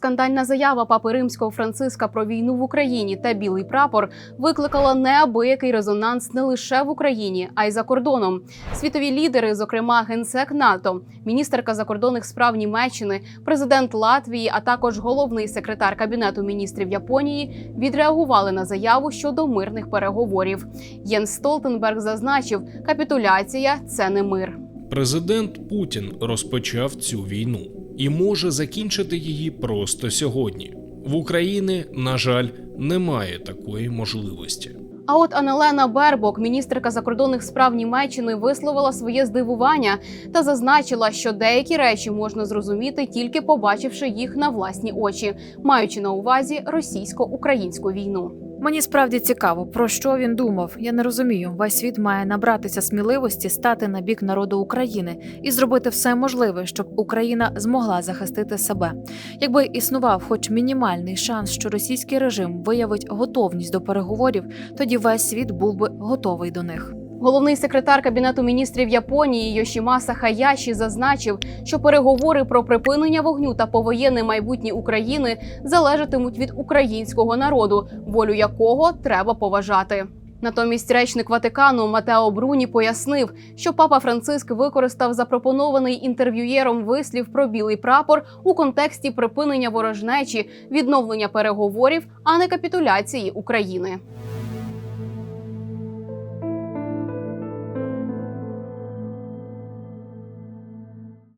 Скандальна заява папи римського Франциска про війну в Україні та білий прапор викликала неабиякий резонанс не лише в Україні, а й за кордоном. Світові лідери, зокрема генсек НАТО, міністерка закордонних справ Німеччини, президент Латвії, а також головний секретар кабінету міністрів Японії відреагували на заяву щодо мирних переговорів. Єнс Столтенберг зазначив, капітуляція це не мир. Президент Путін розпочав цю війну і може закінчити її просто сьогодні. В Україні, на жаль, немає такої можливості. А от Анелена Бербок, міністерка закордонних справ Німеччини, висловила своє здивування та зазначила, що деякі речі можна зрозуміти тільки побачивши їх на власні очі, маючи на увазі російсько-українську війну. Мені справді цікаво, про що він думав. Я не розумію. Весь світ має набратися сміливості стати на бік народу України і зробити все можливе, щоб Україна змогла захистити себе. Якби існував хоч мінімальний шанс, що російський режим виявить готовність до переговорів, тоді весь світ був би готовий до них. Головний секретар кабінету міністрів Японії Йошімаса Хаяші зазначив, що переговори про припинення вогню та повоєнне майбутнє України залежатимуть від українського народу, волю якого треба поважати. Натомість речник Ватикану Матео Бруні пояснив, що папа Франциск використав запропонований інтерв'юєром вислів про білий прапор у контексті припинення ворожнечі, відновлення переговорів, а не капітуляції України.